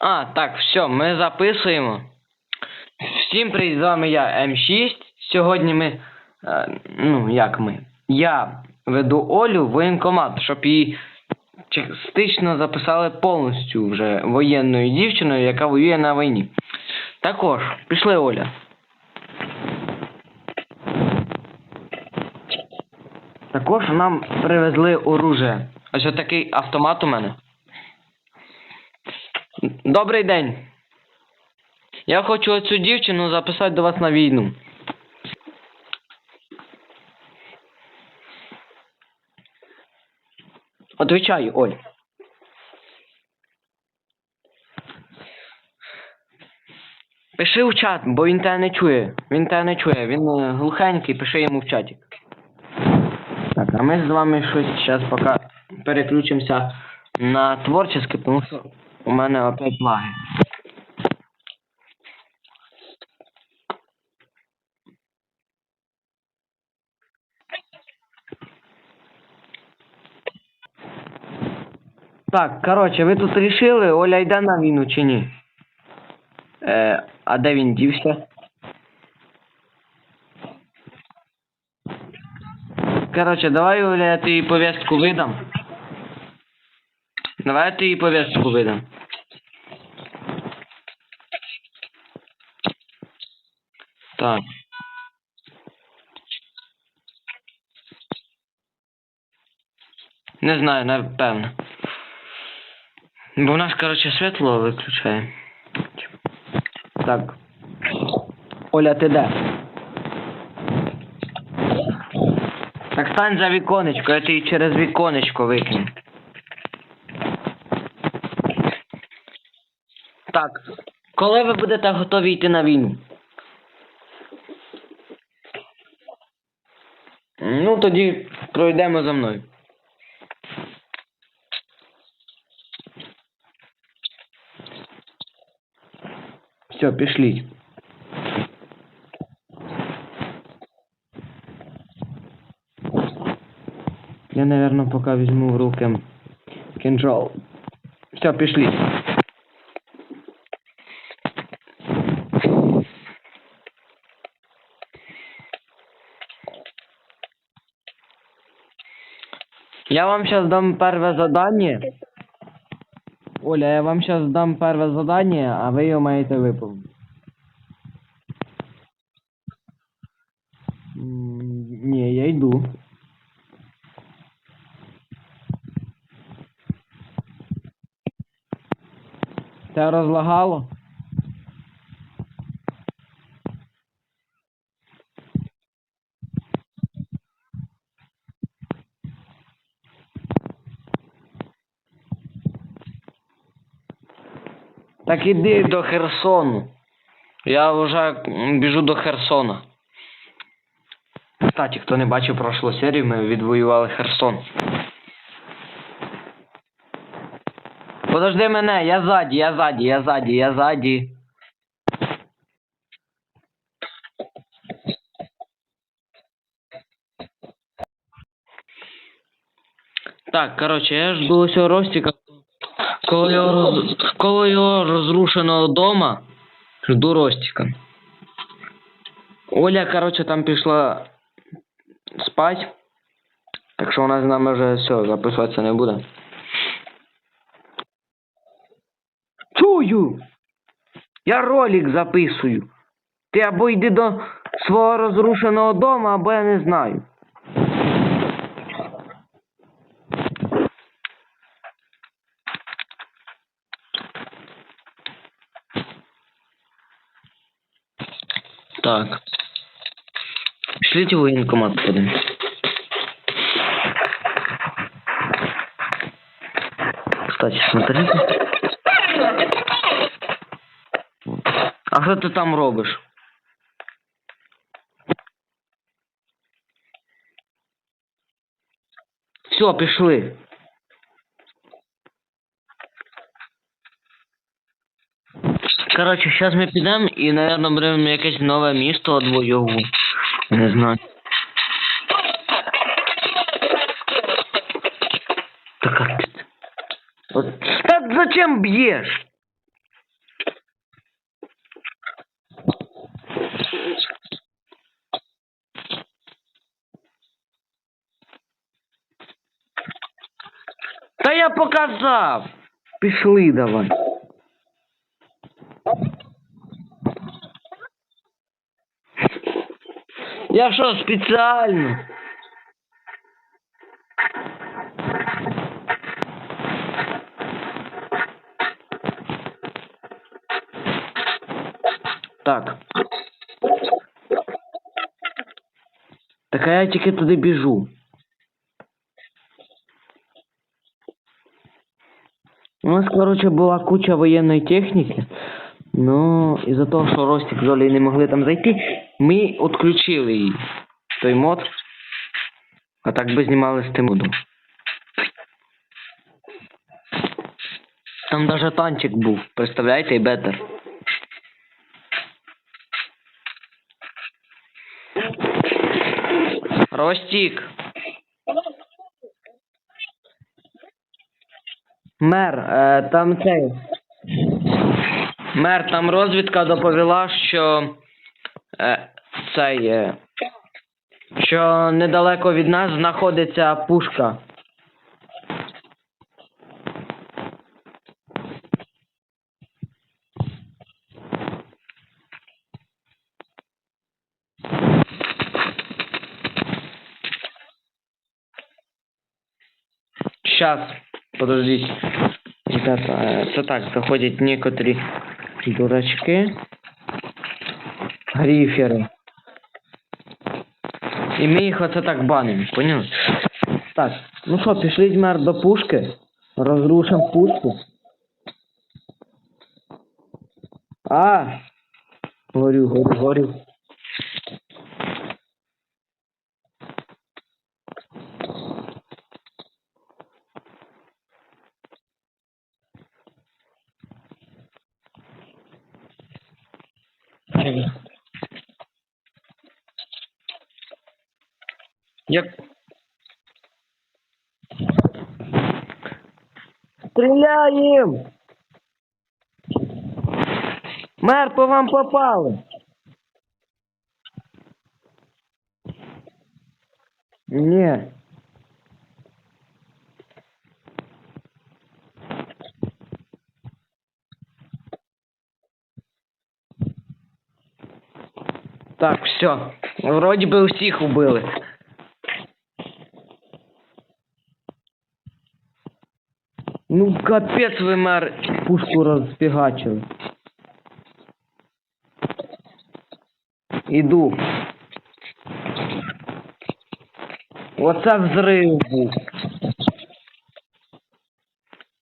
А, так, все, ми записуємо. Всім привіт, з вами я М6. Сьогодні ми. е, ну, як ми? Я веду Олю в воєнкомат, щоб її частично записали повністю вже воєнною дівчиною, яка воює на війні. Також, пішли Оля. Також нам привезли оружие. Ось отакий автомат у мене. Добрий день. Я хочу оцю дівчину записати до вас на війну. Отвічай, Оль. Пиши в чат, бо він тебе не чує. Він тебе не чує. Він е, глухенький, пиши йому в чаті. Так, а ми з вами щось зараз поки переключимося на творчеske, тому що у мене опять лаги. Так, коротше, ви тут рішили, Оля йде на війну чи ні? Е, а де він дівся? Коротше, давай, Оля, я тобі повістку видам. Давай я тобі повістку видам. Так. Не знаю, напевно. Бо в нас, коротше, світло виключає. Так. Оля, ти де? Так стань за віконечко, я тобі через віконечко викину. Так. Коли ви будете готові йти на війну? Ну, тоді пройдемо за мною. Все, пішли. Я, наверное, пока возьму в руки control. Все, пішли. Я вам сейчас дам первое задание. Оля, я вам сейчас дам первое задание, а ви його маєте виповнити. М, Ні, я йду. Це розлагало? Так іди до Херсону. Я вже біжу до Херсона. Кстати, хто не бачив прошлу серію, ми відвоювали Херсон. Подожди мене, я ззаді, я ззаді, я ззаді, я ззаді. Так, короче, я жду ось Ростика. Коли його, роз... коли його розрушеного дома, жду Ростика. Оля, короче, там пішла спать. Так що вона з нами вже все, записуватися не буде. Чую! Я ролик записую. Ти або йди до свого розрушеного дому, або я не знаю. Так. Шлите в военкомат подам. Кстати, смотрите. А що ти там робиш? Все, пішли. Коротше, зараз ми підемо і, мабуть, беремо якесь нове місто одвоюву. Не знаю. Так Та зачем б'єш? Та я показав. Пішли давай. Я що, спеціально? Так. Так а я тільки туди біжу. У нас, короче, була куча воєнної техніки. Ну, із-за того, що Ростик з Олею не могли там зайти, ми відключили її. Той мод. А так би знімали з тим модом. Там даже танчик був, представляєте, і бетер. Ростик. Мер, е, там цей. Мер, там розвідка доповіла, що е, цей. Е, що недалеко від нас знаходиться пушка. Сейчас, подождите. Е, це так, заходять некоторі дурачки. Грифери. І ми їх оце так банимо, поняли? Так, ну що, пішли мер до пушки. Розрушимо пушку. А! Горю, горю, горю. Як... Стреляем! Мэр, по вам попало. Не. Так, все. Вроде бы всіх убили. Ну, капець ви мер пушку розфігачили. Іду. Оце взрив був.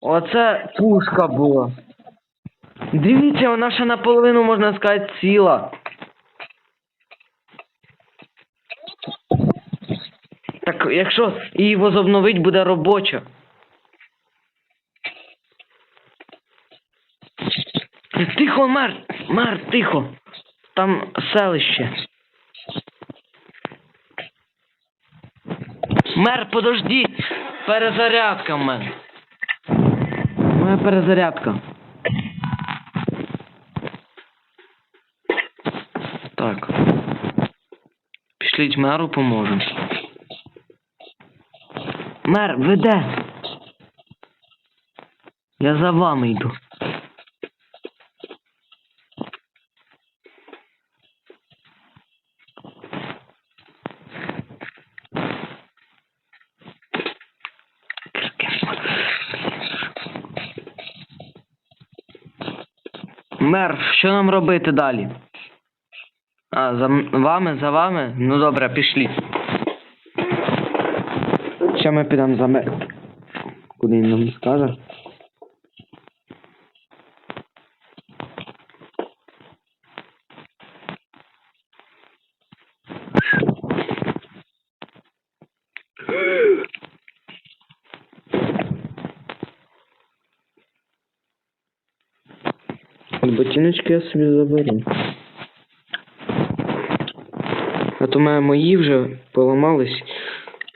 Оце пушка була. Дивіться, вона ще наполовину, можна сказати, ціла. Так, якщо її возобновить, буде робоча. Тихо, мер, мер, тихо. Там селище. Мер, подожди. Перезарядка в мене. Моя перезарядка. Так. Пішліть меру поможемо. Мер, ви де? Я за вами йду. Мер, що нам робити далі? А, за вами, за вами? Ну добре, пішли. Ще ми підемо за мер. Куди він нам скаже? Ботиночки я собі заберу. А то мене мої вже поламались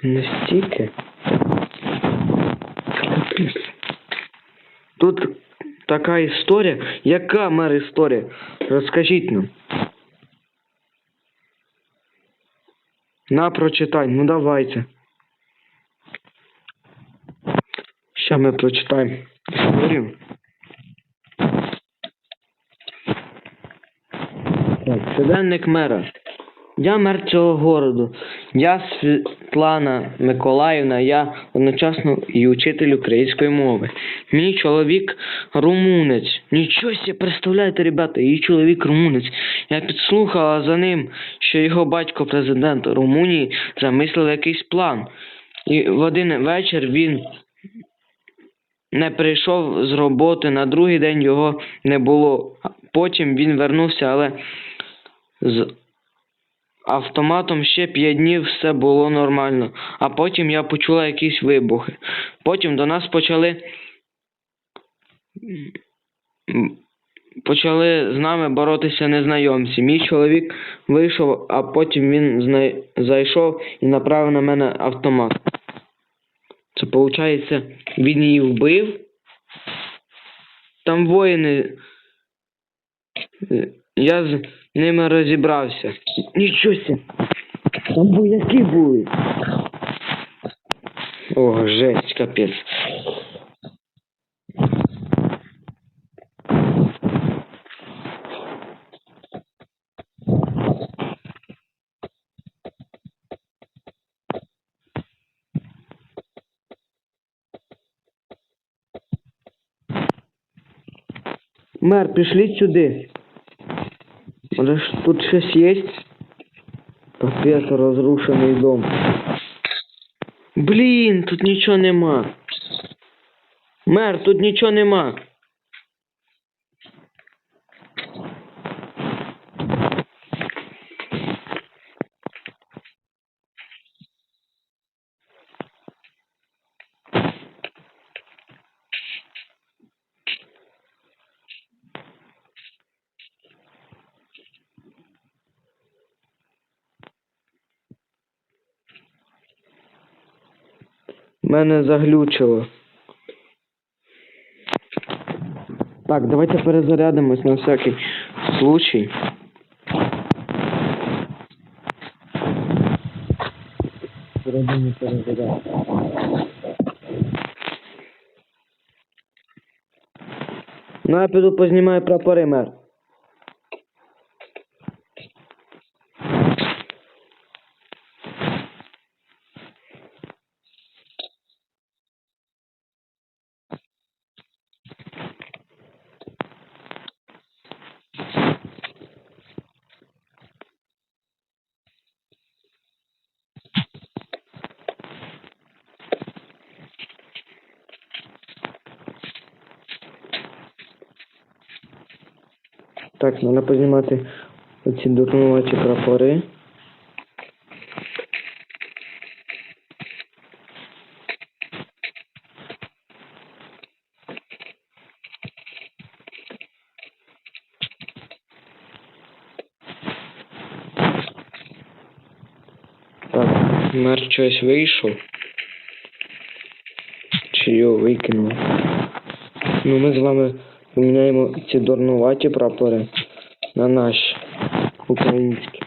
настільки. Тут така історія. Яка мер історія? Розкажіть нам. На, прочитай, ну давайте. Ща ми прочитаємо історію. Так, щоденник мера. Я мер цього городу. Я Світлана Миколаївна, я одночасно і учитель української мови. Мій чоловік румунець. Нічого себе, представляєте, ребята, її чоловік румунець. Я підслухала за ним, що його батько президент Румунії замислив якийсь план. І в один вечір він не прийшов з роботи, на другий день його не було. Потім він вернувся, але з автоматом ще п'ять днів все було нормально. А потім я почула якісь вибухи. Потім до нас почали. Почали з нами боротися незнайомці. Мій чоловік вийшов, а потім він зна... зайшов і направив на мене автомат. Це виходить, він її вбив. Там воїни. Я з ними розібрався. Нічого себе. Там вояки були. О, жесть, капець. Мэр, пришли сюди. Ж тут щось є? Капець, розрушений дом. Блін, тут нічого нема. Мер, тут нічого нема. Мене заглючило. Так, давайте перезарядимось на всякий случай. Зробимо перезарядку. Ну, я піду познімаю прапори, мер. Так, треба познімати оці дурнуваті прапори. Так, мер щось вийшов. Чи його викинув? Ну, ми з вами поміняємо ці дурнуваті прапори на наші українські.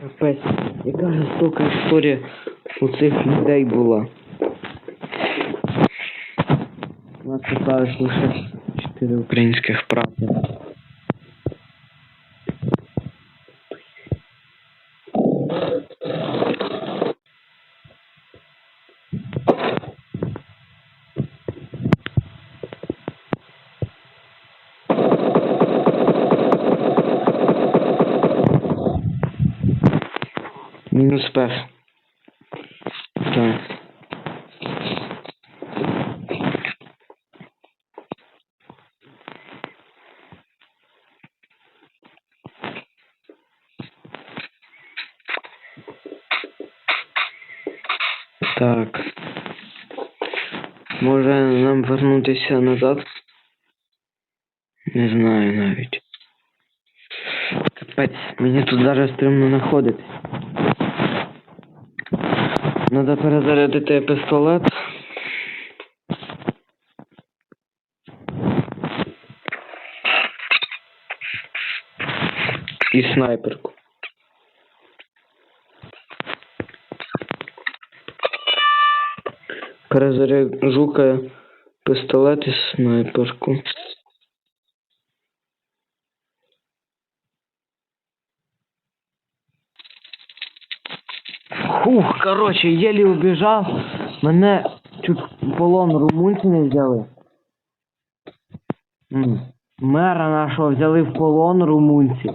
Капець, яка жорстока історія у цих людей була. У нас осталось лише чотири українських прапора. Так. Може нам вернутися назад? Не знаю навіть. Капець, мені тут даже стрімно знаходитись. Надо перезарядити пістолет. І снайперку. Перезаряджу-ка і снайперку. Фух, короче, еле убежал. Мене чуть полон румунці не взяли. Мера нашого взяли в полон румунці.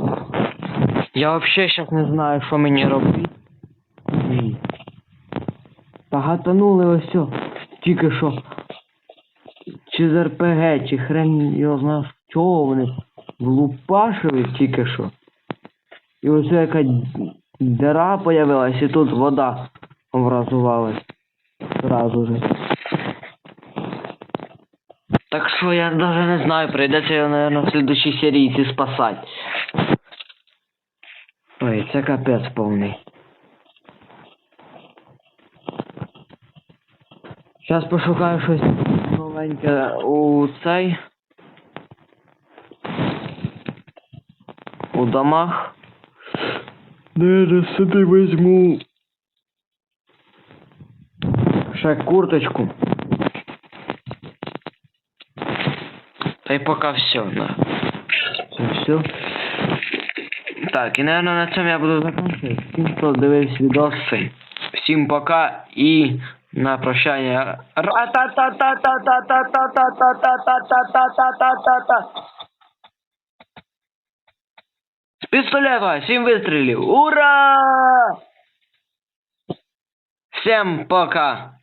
Я вообще сейчас не знаю, що мені робити. Та гатанули ось сьо, тільки що. Чи з РПГ, чи хрен його знає, з чого вони влупашили тільки що. І ось яка дира появилась, і тут вода образувалась. Сразу же. Так що я даже не знаю, прийдеться його, наверное, в следующей серії спасати. Ой, це капець повний. Зараз пошукаю щось новеньке у цей. У домах. Не, сюди візьму. Ще курточку. Та й поки все, да. Це все. Так, і, наверное, на цьому я буду закінчувати. Всім, хто дивився відос цей. Всім пока і На прощание. З пістолета сім вистрілів. Ура! Всем пока!